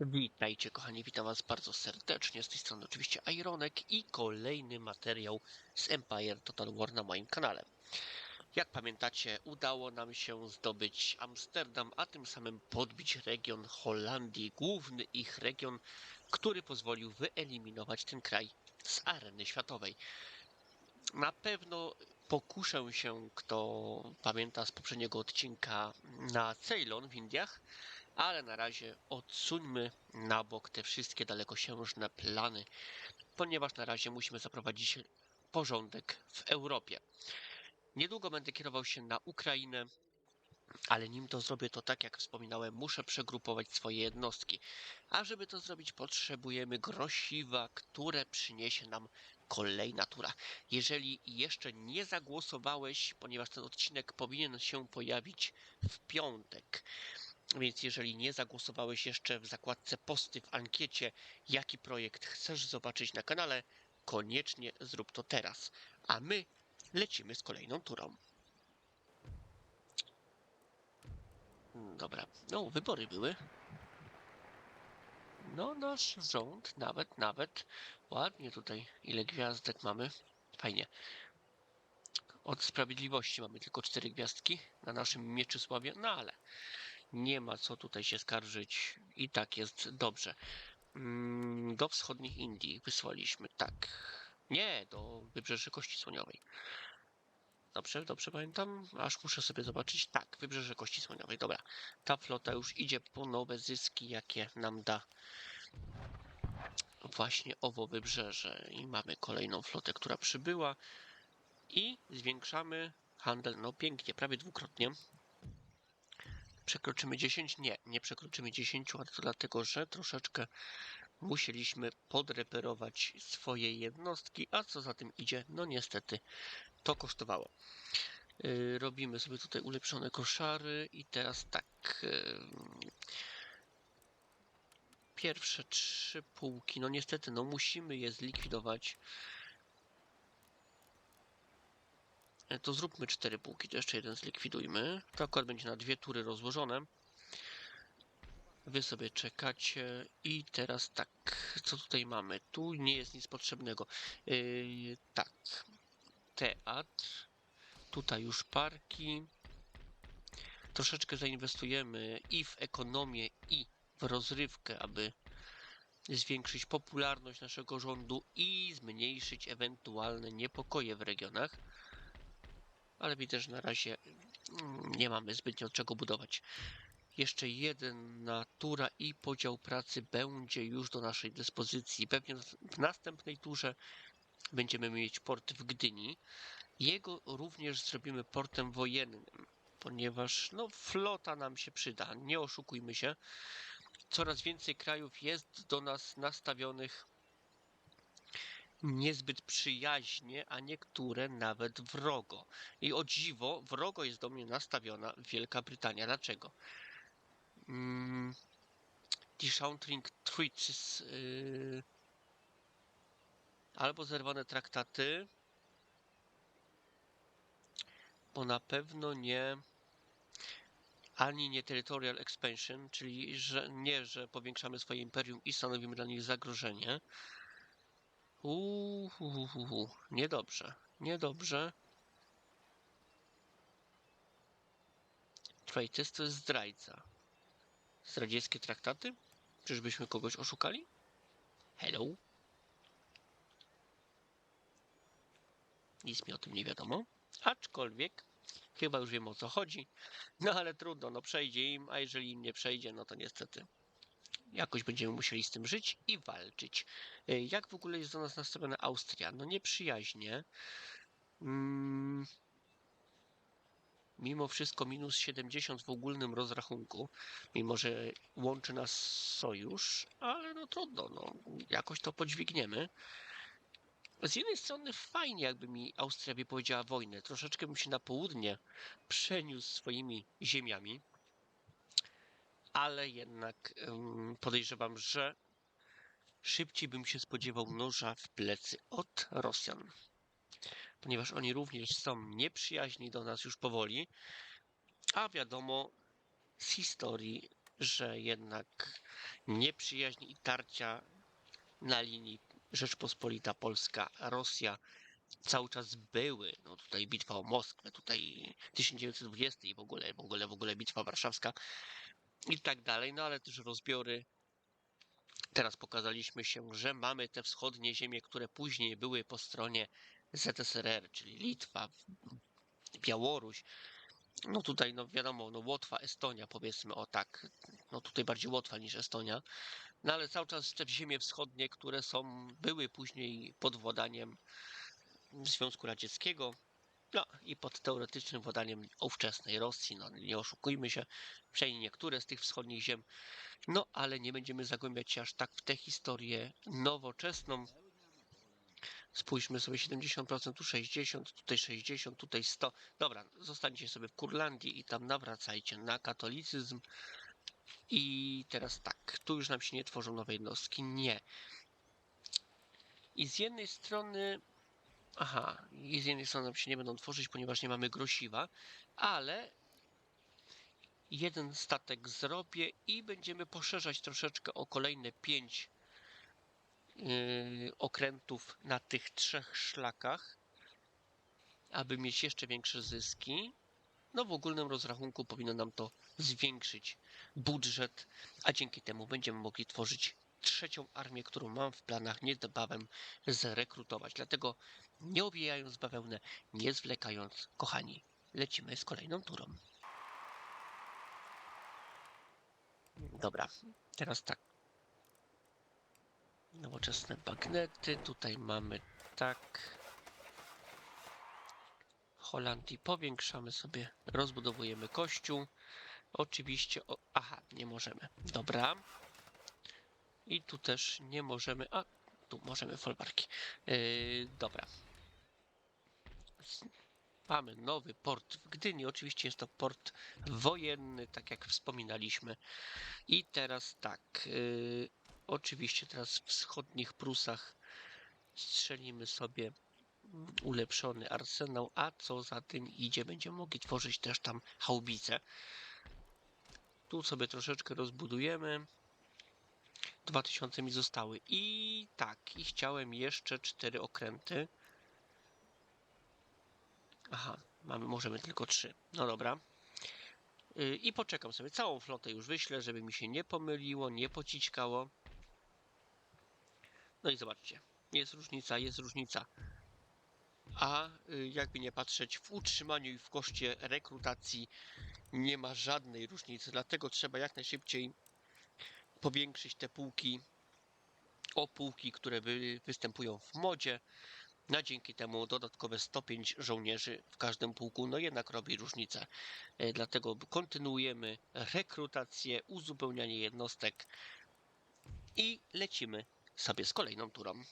Witajcie kochani, witam was bardzo serdecznie, z tej strony oczywiście Ironek i kolejny materiał z Empire Total War na moim kanale. Jak pamiętacie, udało nam się zdobyć Amsterdam, a tym samym podbić region Holandii, główny ich region, który pozwolił wyeliminować ten kraj z areny światowej. Na pewno pokuszę się, kto pamięta z poprzedniego odcinka, na Ceylon w Indiach, ale na razie odsuńmy na bok te wszystkie dalekosiężne plany, ponieważ na razie musimy zaprowadzić porządek w Europie. Niedługo będę kierował się na Ukrainę, ale nim to zrobię, to tak jak wspominałem, muszę przegrupować swoje jednostki. A żeby to zrobić, potrzebujemy grosiwa, które przyniesie nam kolejna tura. Jeżeli jeszcze nie zagłosowałeś, ponieważ ten odcinek powinien się pojawić w piątek, więc jeżeli nie zagłosowałeś jeszcze w zakładce posty w ankiecie, jaki projekt chcesz zobaczyć na kanale, koniecznie zrób to teraz. A my lecimy z kolejną turą. Dobra, no wybory były. No nasz rząd, nawet, nawet, ładnie tutaj, ile gwiazdek mamy, fajnie. Od sprawiedliwości mamy tylko cztery gwiazdki na naszym Mieczysławie, no ale nie ma co tutaj się skarżyć i tak jest dobrze. Mm, Do wschodnich Indii wysłaliśmy, tak. Nie, do Wybrzeży Kości Słoniowej. Dobrze, dobrze pamiętam? Aż muszę sobie zobaczyć. Tak, Wybrzeże Kości Słoniowej, dobra. Ta flota już idzie po nowe zyski, jakie nam da właśnie owo wybrzeże. I mamy kolejną flotę, która przybyła. I zwiększamy handel, no pięknie, prawie dwukrotnie. Przekroczymy 10? Nie, nie przekroczymy 10, ale to dlatego, że troszeczkę musieliśmy podreperować swoje jednostki, a co za tym idzie, no niestety to kosztowało. Yy, robimy sobie tutaj ulepszone koszary i teraz tak. Yy, pierwsze trzy półki, no niestety, no musimy je zlikwidować. E, To zróbmy cztery półki, to jeszcze jeden zlikwidujmy. To akurat będzie na dwie tury rozłożone. Wy sobie czekacie i teraz tak, co tutaj mamy? Tu nie jest nic potrzebnego. Yy, tak, teatr, tutaj już parki. Troszeczkę zainwestujemy i w ekonomię, i w rozrywkę, aby zwiększyć popularność naszego rządu i zmniejszyć ewentualne niepokoje w regionach. Ale widzę, że na razie mm, nie mamy zbytnio czego budować. Jeszcze jedna tura i podział pracy będzie już do naszej dyspozycji. Pewnie w następnej turze będziemy mieć port w Gdyni. Jego również zrobimy portem wojennym, ponieważ no, flota nam się przyda. Nie oszukujmy się. Coraz więcej krajów jest do nas nastawionych niezbyt przyjaźnie, a niektóre nawet wrogo. I o dziwo, wrogo jest do mnie nastawiona Wielka Brytania. Dlaczego? Mm, Treaties yy, albo zerwane traktaty, bo na pewno nie ani nie territorial expansion, czyli że nie, że powiększamy swoje imperium i stanowimy dla nich zagrożenie. Uuu, niedobrze, niedobrze. Traitors to jest zdrajca. Zdradzieckie traktaty? Czyżbyśmy kogoś oszukali? Hello? Nic mi o tym nie wiadomo. Aczkolwiek chyba już wiem o co chodzi. No ale trudno, no przejdzie im, a jeżeli im nie przejdzie, no to niestety jakoś będziemy musieli z tym żyć i walczyć. Y, Jak w ogóle jest do nas nastawiona Austria? No nieprzyjaźnie. Mm. Mimo wszystko minus 70 w ogólnym rozrachunku, mimo że łączy nas sojusz, ale no trudno, no jakoś to podźwigniemy. Z jednej strony fajnie, jakby mi Austria wypowiedziała wojnę. Troszeczkę bym się na południe przeniósł swoimi ziemiami, ale jednak podejrzewam, że szybciej bym się spodziewał noża w plecy od Rosjan. Ponieważ oni również są nieprzyjaźni do nas już powoli, a wiadomo z historii że jednak nieprzyjaźń i tarcia na linii Rzeczpospolita Polska, Rosja cały czas były. No tutaj bitwa o Moskwę, tutaj 1920 i w ogóle, w ogóle, w ogóle bitwa warszawska i tak dalej, no ale też rozbiory. Teraz pokazaliśmy się, że mamy te wschodnie ziemie, które później były po stronie ZSRR, czyli Litwa, Białoruś. No tutaj, no wiadomo, no Łotwa, Estonia, powiedzmy o tak. No tutaj bardziej Łotwa niż Estonia. No ale cały czas te ziemie wschodnie, które są, były później pod władaniem Związku Radzieckiego, no i pod teoretycznym władaniem ówczesnej Rosji, no nie oszukujmy się, przynajmniej niektóre z tych wschodnich ziem, no ale nie będziemy zagłębiać się aż tak w tę historię nowoczesną. Spójrzmy sobie 70%, tu 60, tutaj 60, tutaj 100. Dobra, zostańcie sobie w Kurlandii i tam nawracajcie na katolicyzm. I teraz tak, tu już nam się nie tworzą nowe jednostki, nie. I z jednej strony Aha, i z jednej strony nam się nie będą tworzyć, ponieważ nie mamy grosiwa, ale jeden statek zrobię i będziemy poszerzać troszeczkę o kolejne pięć yy, okrętów na tych trzech szlakach, aby mieć jeszcze większe zyski. No w ogólnym rozrachunku powinno nam to zwiększyć budżet, a dzięki temu będziemy mogli tworzyć trzecią armię, którą mam w planach niebawem zrekrutować. Dlatego nie obijając bawełnę, nie zwlekając, kochani, lecimy z kolejną turą. Dobra, teraz tak. Nowoczesne bagnety, tutaj mamy tak. Holandii powiększamy sobie, rozbudowujemy kościół. Oczywiście, o, aha, nie możemy. Dobra. I tu też nie możemy, a tu możemy folwarki. Yy, dobra. Mamy nowy port w Gdyni. Oczywiście jest to port wojenny, tak jak wspominaliśmy. I teraz tak. Yy, oczywiście teraz w wschodnich Prusach strzelimy sobie ulepszony arsenał, a co za tym idzie, będziemy mogli tworzyć też tam haubice. Tu sobie troszeczkę rozbudujemy. 2000 mi zostały. I tak, i chciałem jeszcze cztery okręty. Aha, mamy, możemy tylko trzy. No dobra. Y, I poczekam sobie. Całą flotę już wyślę, żeby mi się nie pomyliło, nie pocićkało. No i zobaczcie. Jest różnica, jest różnica. A y, jakby nie patrzeć, w utrzymaniu i w koszcie rekrutacji nie ma żadnej różnicy. Dlatego trzeba jak najszybciej powiększyć te półki o półki, które wy, występują w modzie. Na dzięki temu dodatkowe 105 żołnierzy w każdym pułku, no jednak robi różnicę. E, Dlatego kontynuujemy rekrutację, uzupełnianie jednostek i lecimy sobie z kolejną turą.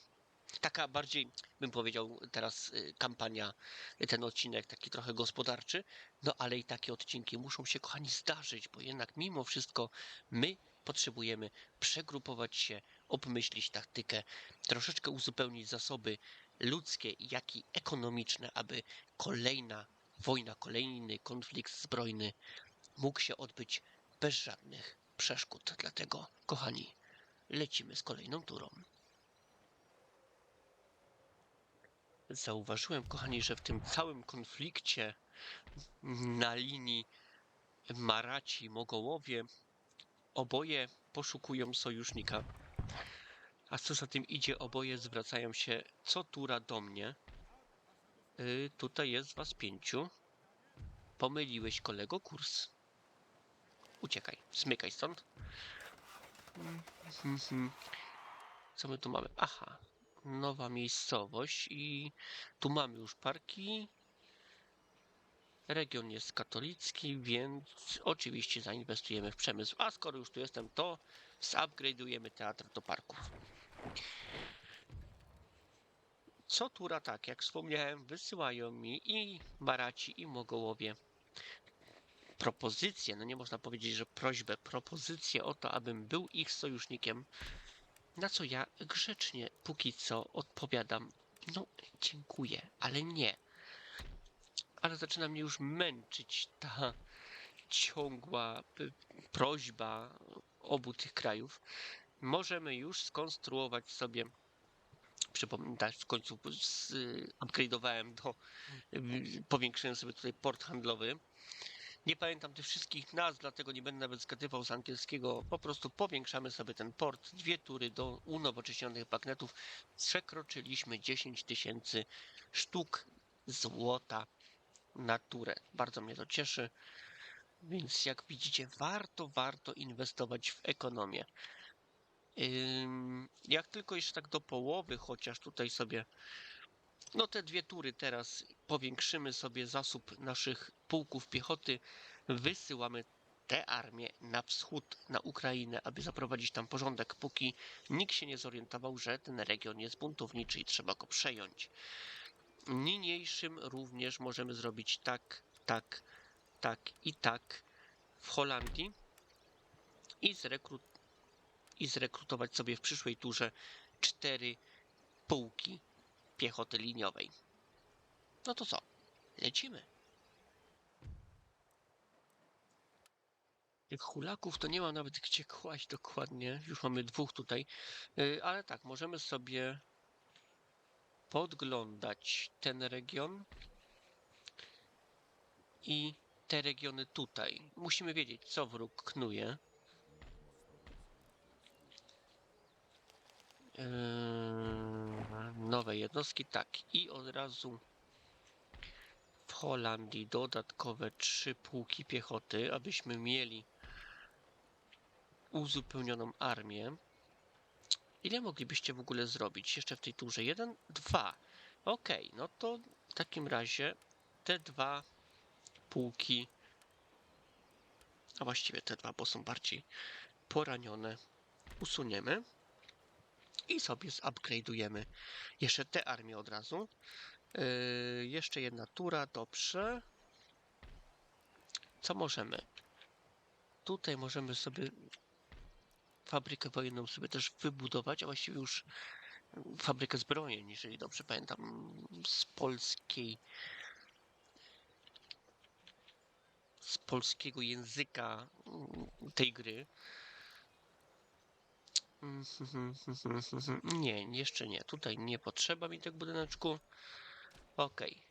Taka bardziej, bym powiedział teraz, y, kampania, y, ten odcinek taki trochę gospodarczy, no ale i takie odcinki muszą się, kochani, zdarzyć, bo jednak mimo wszystko my potrzebujemy przegrupować się, obmyślić taktykę, troszeczkę uzupełnić zasoby ludzkie, jak i ekonomiczne, aby kolejna wojna, kolejny konflikt zbrojny mógł się odbyć bez żadnych przeszkód. Dlatego, kochani, lecimy z kolejną turą. Zauważyłem, kochani, że w tym całym konflikcie na linii Maraci Mogołowie oboje poszukują sojusznika. A co za tym idzie, oboje zwracają się co tura do mnie. Yy, tutaj jest was pięciu. Pomyliłeś kolego kurs. Uciekaj, smykaj stąd. Mhm. Co my tu mamy? Aha, nowa miejscowość i tu mamy już parki. Region jest katolicki, więc oczywiście zainwestujemy w przemysł. A skoro już tu jestem, to zupgrade'ujemy teatr do parków. Co tura tak, jak wspomniałem, wysyłają mi i Baraci, i Mogołowie propozycje, no nie można powiedzieć, że prośbę, propozycję o to, abym był ich sojusznikiem, na co ja grzecznie póki co odpowiadam, no dziękuję, ale nie. Ale zaczyna mnie już męczyć ta ciągła p- prośba obu tych krajów, możemy już skonstruować sobie przypominać w końcu upgrade'owałem do y, powiększyłem sobie tutaj port handlowy nie pamiętam tych wszystkich nazw, dlatego nie będę nawet zgadywał z angielskiego. Po prostu powiększamy sobie ten port. Dwie tury do unowocześnionych bagnetów. Przekroczyliśmy 10 tysięcy sztuk złota na turę. Bardzo mnie to cieszy. Więc jak widzicie, warto, warto inwestować w ekonomię. Jak tylko jeszcze tak do połowy, chociaż tutaj sobie no te dwie tury teraz powiększymy sobie zasób naszych pułków piechoty, wysyłamy te armie na wschód, na Ukrainę, aby zaprowadzić tam porządek, póki nikt się nie zorientował, że ten region jest buntowniczy i trzeba go przejąć. Niniejszym również możemy zrobić tak, tak, tak i tak w Holandii i, i zrekrutować sobie w przyszłej turze cztery pułki piechoty liniowej. No to co? Lecimy. Tych hulaków to nie ma nawet gdzie kłaść dokładnie. Już mamy dwóch tutaj. Yy, Ale tak, możemy sobie podglądać ten region i te regiony tutaj. Musimy wiedzieć, co wróg knuje. Yy, nowe jednostki, tak. I od razu w Holandii dodatkowe trzy pułki piechoty, abyśmy mieli uzupełnioną armię. Ile moglibyście w ogóle zrobić jeszcze w tej turze? Jeden, dwa. Okej, no to w takim razie te dwa pułki, a właściwie te dwa, bo są bardziej poranione, usuniemy i sobie zupgrade'ujemy jeszcze te armie od razu. Yy, jeszcze jedna tura, dobrze. Co możemy? Tutaj możemy sobie fabrykę wojenną sobie też wybudować, a właściwie już fabrykę zbrojeń, jeżeli dobrze pamiętam, z polskiej z polskiego języka mm, tej gry. Nie, jeszcze nie. Tutaj nie potrzeba mi tego budyneczku. Okej.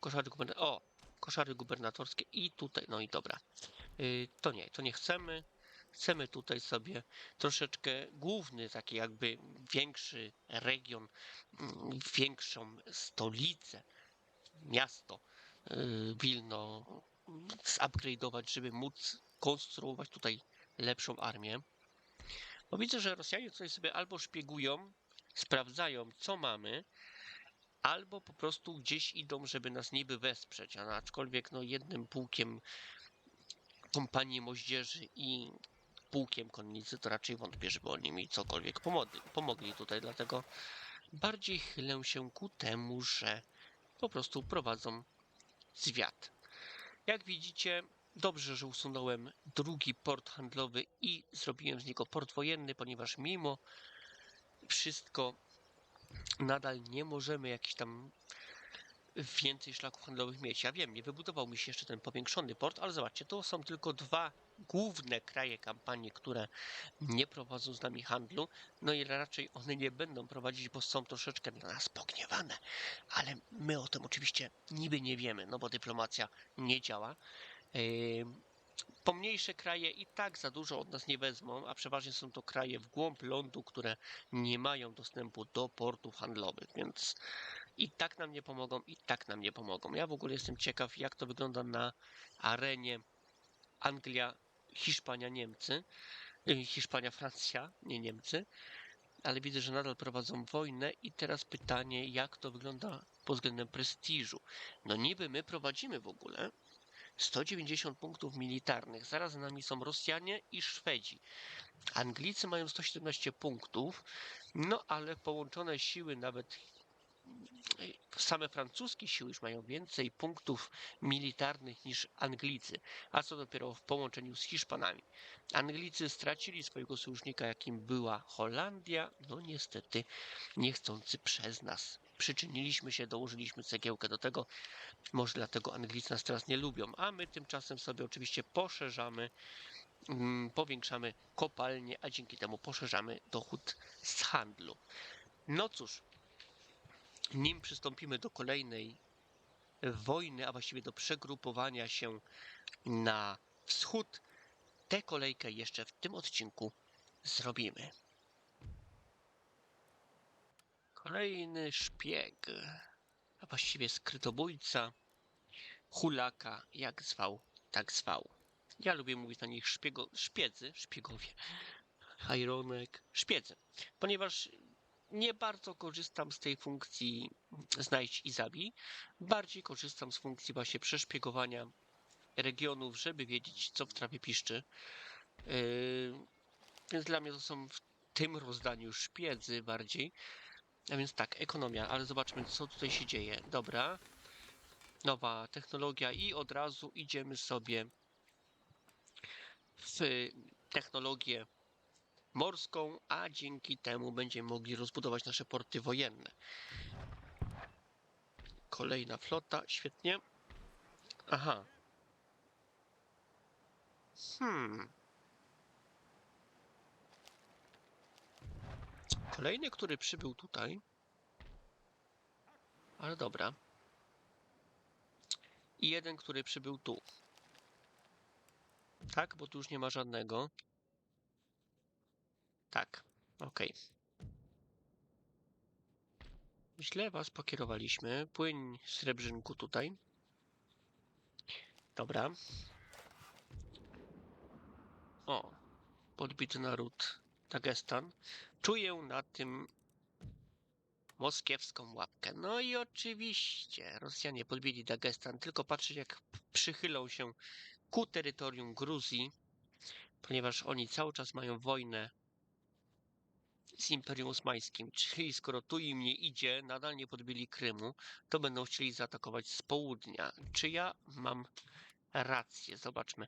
Koszary guberna- O! Koszary gubernatorskie i tutaj. No i dobra. Yy, to nie, to nie chcemy. Chcemy tutaj sobie troszeczkę główny, taki jakby większy region, mm, większą stolicę, miasto yy, Wilno mm, zupgrade'ować, żeby móc konstruować tutaj lepszą armię. Bo widzę, że Rosjanie tutaj sobie albo szpiegują, sprawdzają, co mamy, albo po prostu gdzieś idą, żeby nas niby wesprzeć, a aczkolwiek no jednym pułkiem kompanii moździerzy i pułkiem konnicy to raczej wątpię, żeby oni mi cokolwiek pomogli, pomogli tutaj, dlatego bardziej chylę się ku temu, że po prostu prowadzą zwiat. Jak widzicie, Dobrze, że usunąłem drugi port handlowy i zrobiłem z niego port wojenny, ponieważ mimo wszystko nadal nie możemy jakichś tam więcej szlaków handlowych mieć. Ja wiem, nie wybudował mi się jeszcze ten powiększony port, ale zobaczcie, to są tylko dwa główne kraje kampanii, które nie prowadzą z nami handlu, no i raczej one nie będą prowadzić, bo są troszeczkę na nas pogniewane, ale my o tym oczywiście niby nie wiemy, no bo dyplomacja nie działa. Pomniejsze kraje i tak za dużo od nas nie wezmą, a przeważnie są to kraje w głąb lądu, które nie mają dostępu do portów handlowych, więc i tak nam nie pomogą, i tak nam nie pomogą. Ja w ogóle jestem ciekaw, jak to wygląda na arenie Anglia, Hiszpania, Niemcy, yy, Hiszpania, Francja, nie Niemcy, ale widzę, że nadal prowadzą wojnę i teraz pytanie, jak to wygląda pod względem prestiżu. No niby my prowadzimy w ogóle, 190 punktów militarnych. Zaraz za nami są Rosjanie i Szwedzi. Anglicy mają 117 punktów, no ale połączone siły nawet same francuskie siły już mają więcej punktów militarnych niż Anglicy, a co dopiero w połączeniu z Hiszpanami. Anglicy stracili swojego sojusznika, jakim była Holandia, no niestety niechcący przez nas. Przyczyniliśmy się, dołożyliśmy cegiełkę do tego, może dlatego Anglicy nas teraz nie lubią, a my tymczasem sobie oczywiście poszerzamy, mm, powiększamy kopalnie, a dzięki temu poszerzamy dochód z handlu. No cóż, nim przystąpimy do kolejnej wojny, a właściwie do przegrupowania się na wschód, tę kolejkę jeszcze w tym odcinku zrobimy. Kolejny szpieg, a właściwie skrytobójca, hulaka, jak zwał, tak zwał. Ja lubię mówić na nich szpiego, szpiedzy, szpiegowie, Ironek, szpiedzy, ponieważ nie bardzo korzystam z tej funkcji znajdź i zabij. Bardziej korzystam z funkcji właśnie przeszpiegowania regionów, żeby wiedzieć, co w trawie piszczy. Yy, więc dla mnie to są w tym rozdaniu szpiedzy bardziej. A więc tak, ekonomia, ale zobaczmy, co tutaj się dzieje. Dobra. Nowa technologia i od razu idziemy sobie w technologię morską, a dzięki temu będziemy mogli rozbudować nasze porty wojenne. Kolejna flota, świetnie. Aha. Hmm. Kolejny, który przybył tutaj. Ale dobra. I jeden, który przybył tu. Tak, bo tu już nie ma żadnego. Tak, okej. Źle was pokierowaliśmy. Płyń srebrzynku tutaj. Dobra. O, podbity naród Dagestan. Czuję na tym moskiewską łapkę. No i oczywiście Rosjanie podbili Dagestan, tylko patrzeć jak przychylą się ku terytorium Gruzji, ponieważ oni cały czas mają wojnę z Imperium Osmańskim, czyli skoro tu im nie idzie, nadal nie podbili Krymu, to będą chcieli zaatakować z południa. Czy ja mam rację? Zobaczmy.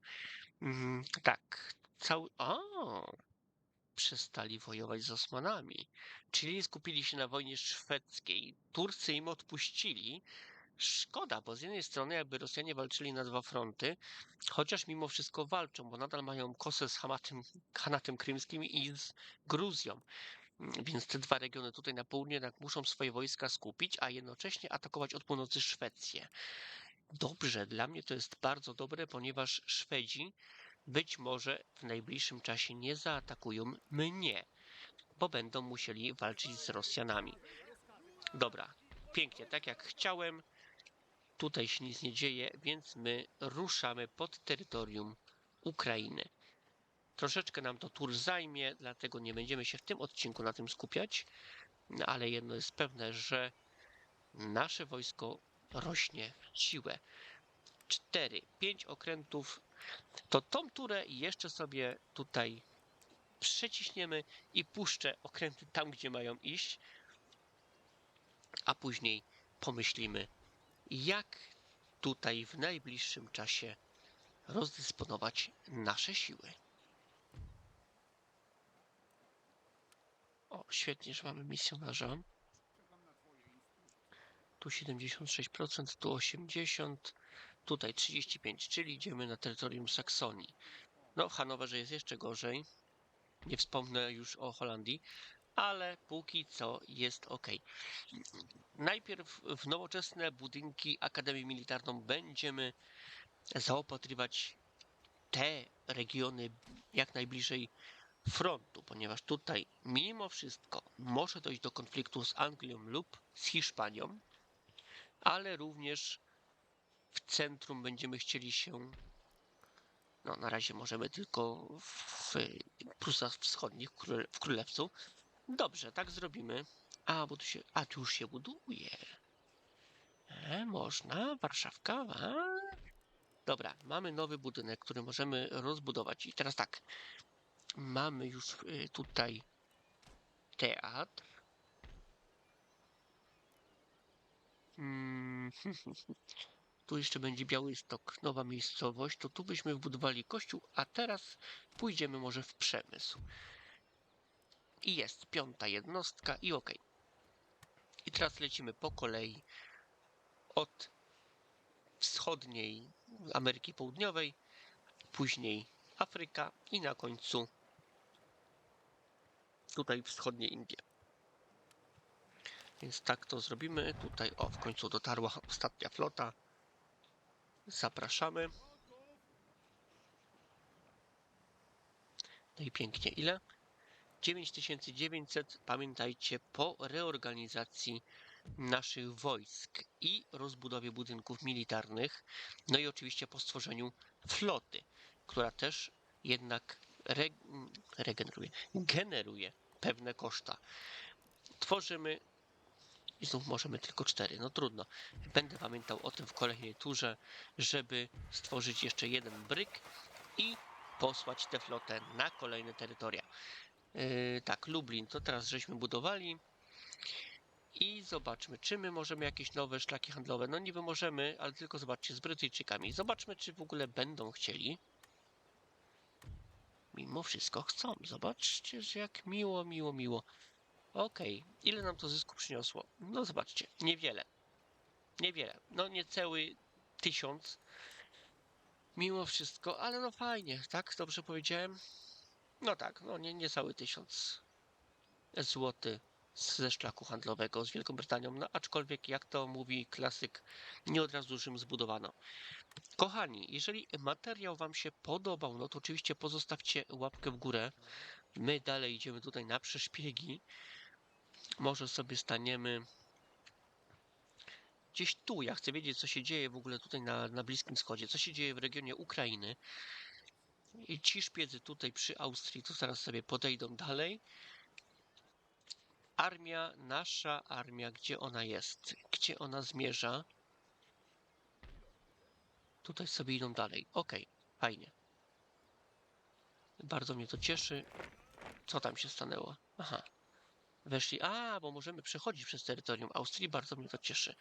Mm, tak, cały... O! Przestali wojować z Osmanami, czyli skupili się na wojnie szwedzkiej. Turcy im odpuścili. Szkoda, bo z jednej strony jakby Rosjanie walczyli na dwa fronty, chociaż mimo wszystko walczą, bo nadal mają kosę z Hamatem, Hanatem Krymskim i z Gruzją. Więc te dwa regiony tutaj na południe jednak muszą swoje wojska skupić, a jednocześnie atakować od północy Szwecję. Dobrze, dla mnie to jest bardzo dobre, ponieważ Szwedzi być może w najbliższym czasie nie zaatakują mnie, bo będą musieli walczyć z Rosjanami. Dobra, pięknie, tak jak chciałem. Tutaj się nic nie dzieje, więc my ruszamy pod terytorium Ukrainy. Troszeczkę nam to tur zajmie, dlatego nie będziemy się w tym odcinku na tym skupiać, no, ale jedno jest pewne, że nasze wojsko rośnie w siłę. Cztery, pięć okrętów, to tą turę jeszcze sobie tutaj przeciśniemy i puszczę okręty tam, gdzie mają iść, a później pomyślimy, jak tutaj w najbliższym czasie rozdysponować nasze siły. O, świetnie, że mamy misjonarza. Tu 76%, tu 80%, tutaj 35%, czyli idziemy na terytorium Saksonii. No, w Hanowerze jest jeszcze gorzej. Nie wspomnę już o Holandii, ale póki co jest ok. Najpierw w nowoczesne budynki Akademii Militarną będziemy zaopatrywać te regiony jak najbliżej frontu, ponieważ tutaj mimo wszystko może dojść do konfliktu z Anglią lub z Hiszpanią, ale również w centrum będziemy chcieli się no na razie możemy tylko w Prusach Wschodnich, w Królewcu. Dobrze, tak zrobimy. A, bo tu się, a tu już się buduje. E, można, Warszawka, a? Dobra, mamy nowy budynek, który możemy rozbudować. I teraz tak, mamy już y, tutaj teatr. Mm, tu jeszcze będzie Białystok, nowa miejscowość. To tu byśmy wbudowali kościół, a teraz pójdziemy może w przemysł. I jest piąta jednostka i ok. I teraz lecimy po kolei od wschodniej Ameryki Południowej, później Afryka i na końcu tutaj wschodnie Indie. Więc tak to zrobimy. Tutaj, o, w końcu dotarła ostatnia flota. Zapraszamy. No i pięknie. Ile? 9900, pamiętajcie, po reorganizacji naszych wojsk i rozbudowie budynków militarnych, no i oczywiście po stworzeniu floty, która też jednak re, regeneruje, generuje pewne koszta. Tworzymy i znów możemy tylko cztery. No trudno. Będę pamiętał o tym w kolejnej turze, żeby stworzyć jeszcze jeden bryk i posłać tę flotę na kolejne terytoria. Yy, tak, Lublin to teraz żeśmy budowali. I zobaczmy, czy my możemy jakieś nowe szlaki handlowe. No niby możemy, ale tylko zobaczcie z Brytyjczykami. Zobaczmy, czy w ogóle będą chcieli. Mimo wszystko chcą. Zobaczcie, jak miło, miło, miło. Okej, ile nam to zysku przyniosło? No zobaczcie, niewiele. Niewiele. No niecały tysiąc. Mimo wszystko, ale no fajnie, tak? Dobrze powiedziałem? No tak, no nie, niecały tysiąc złoty ze szlaku handlowego z Wielką Brytanią, no aczkolwiek jak to mówi klasyk, nie od razu Rzym zbudowano. Kochani, jeżeli materiał Wam się podobał, no to oczywiście pozostawcie łapkę w górę. My dalej idziemy tutaj na przeszpiegi. Może sobie staniemy gdzieś tu. Ja chcę wiedzieć, co się dzieje w ogóle tutaj na, na Bliskim Wschodzie, co się dzieje w regionie Ukrainy. I ci szpiedzy tutaj przy Austrii, to zaraz sobie podejdą dalej. Armia, nasza armia, gdzie ona jest? Gdzie ona zmierza? Tutaj sobie idą dalej. Okej, fajnie. Bardzo mnie to cieszy. Co tam się stanęło? Aha. Weszli. A, bo możemy przechodzić przez terytorium Austrii. Bardzo mnie to cieszy.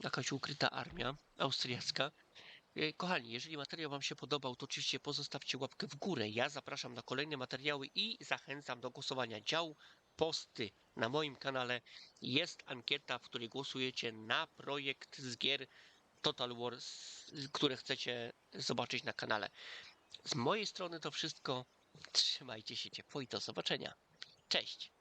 Jakaś ukryta armia austriacka. E, Kochani, jeżeli materiał Wam się podobał, to oczywiście pozostawcie łapkę w górę. Ja zapraszam na kolejne materiały i zachęcam do głosowania. Dział posty na moim kanale jest ankieta, w której głosujecie na projekt z gier Total War, które chcecie zobaczyć na kanale. Z mojej strony to wszystko. Trzymajcie się ciepło i do zobaczenia. Cześć!